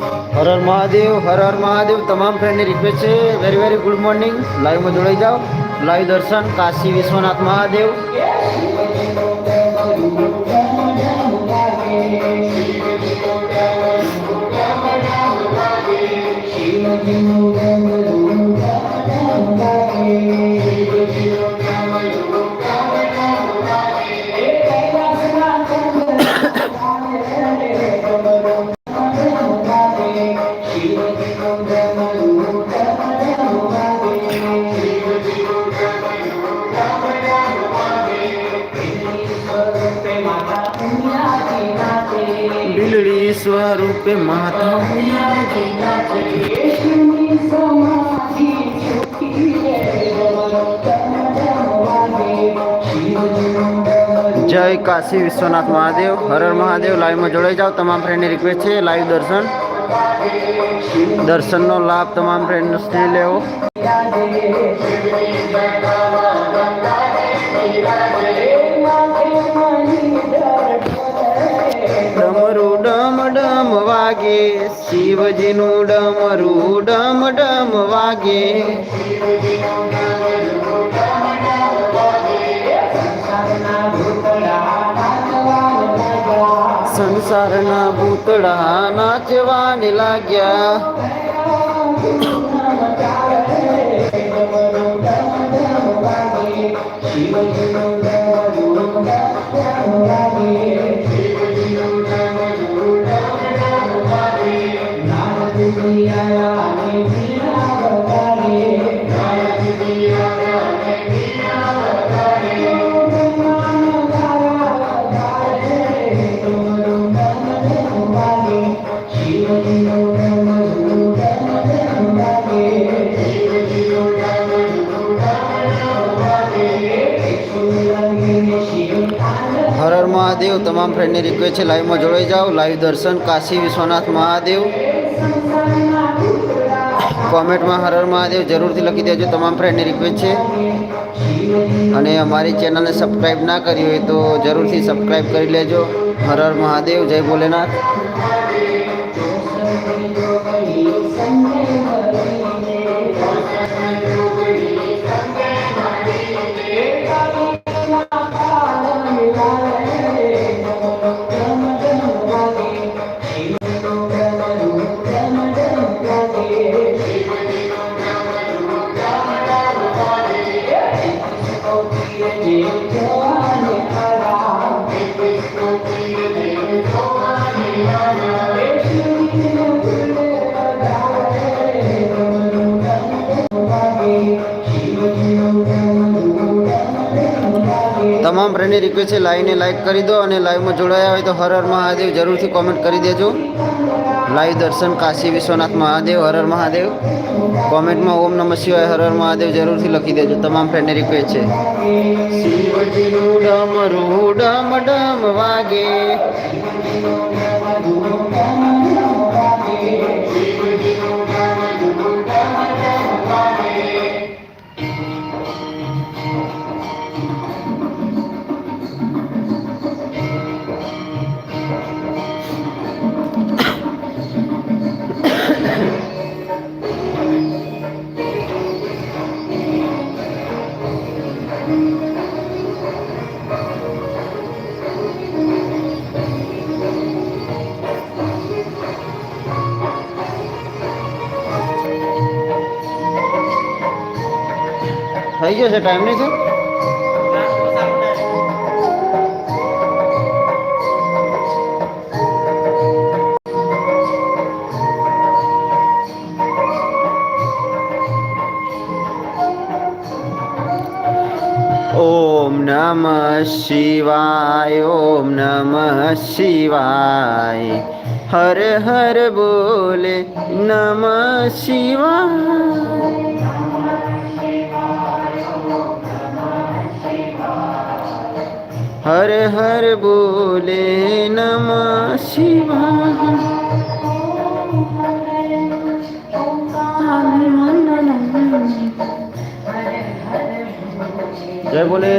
હર હર મહાદેવ, હર હર મહાદેવ. તમામ ફ્રેન્ડની રિક્વેસ્ટ છે. વેરી વેરી ગુડ મોર્નિંગ લાઈવમાં જોડાઈ જાઓ. લાઈવ દર્શન. કાશી વિશ્વનાથ મહાદેવ. સ્વરૂપે માતા. જય કાશી વિશ્વનાથ મહાદેવ. હર હર મહાદેવ. લાઈવમાં જોડાઈ જાઓ. તમામ ફ્રેન્ડની રિક્વેસ્ટ છે લાઈવ દર્શન. દર્શનનો લાભ તમામ ફ્રેન્ડ્સને લેવો. વાગે. શિવજીનું ડમરું ડમ ડમ વાગે. સંસારના ભૂતળા નાચવાને લાગ્યા. મહાદેવ. તમામ ફ્રેન્ડની રિક્વેસ્ટ છે લાઈવમાં જોડાઈ જાઓ. લાઈવ દર્શન, કાશી વિશ્વનાથ મહાદેવ. કોમેન્ટમાં હર હર મહાદેવ. જરૂરથી લખી દેજો, તમામ ફ્રેન્ડની રિક્વેસ્ટ છે. અને અમારી ચેનલને સબસ્ક્રાઈબ ના કરી હોય તો જરૂરથી સબસ્ક્રાઈબ કરી લેજો. હર હર મહાદેવ, જય ભોલેનાથ. તમામ ફ્રેન્ડની રિક્વેસ્ટ છે લાઈવને લાઈક કરી દો અને લાઈવમાં જોડાયા હોય તો હર હર મહાદેવ જરૂરથી કોમેન્ટ કરી દેજો. લાઈવ દર્શન કાશી વિશ્વનાથ મહાદેવ, હર હર મહાદેવ. કોમેન્ટમાં ઓમ નમઃ શિવાય, હર હર મહાદેવ જરૂરથી લખી દેજો. તમામ ફ્રેન્ડની રિક્વેસ્ટ છે. શિવજીનું રૂ ડમ ડમ વાગે. não થઈ ગયો છે ટાઈમ નહીં છે ઓમ નમઃ શિવાય ઓમ નમઃ શિવાય હર હર બોલે નમઃ શિવાય હર હર બોલે નમઃ શિવાય જય બોલે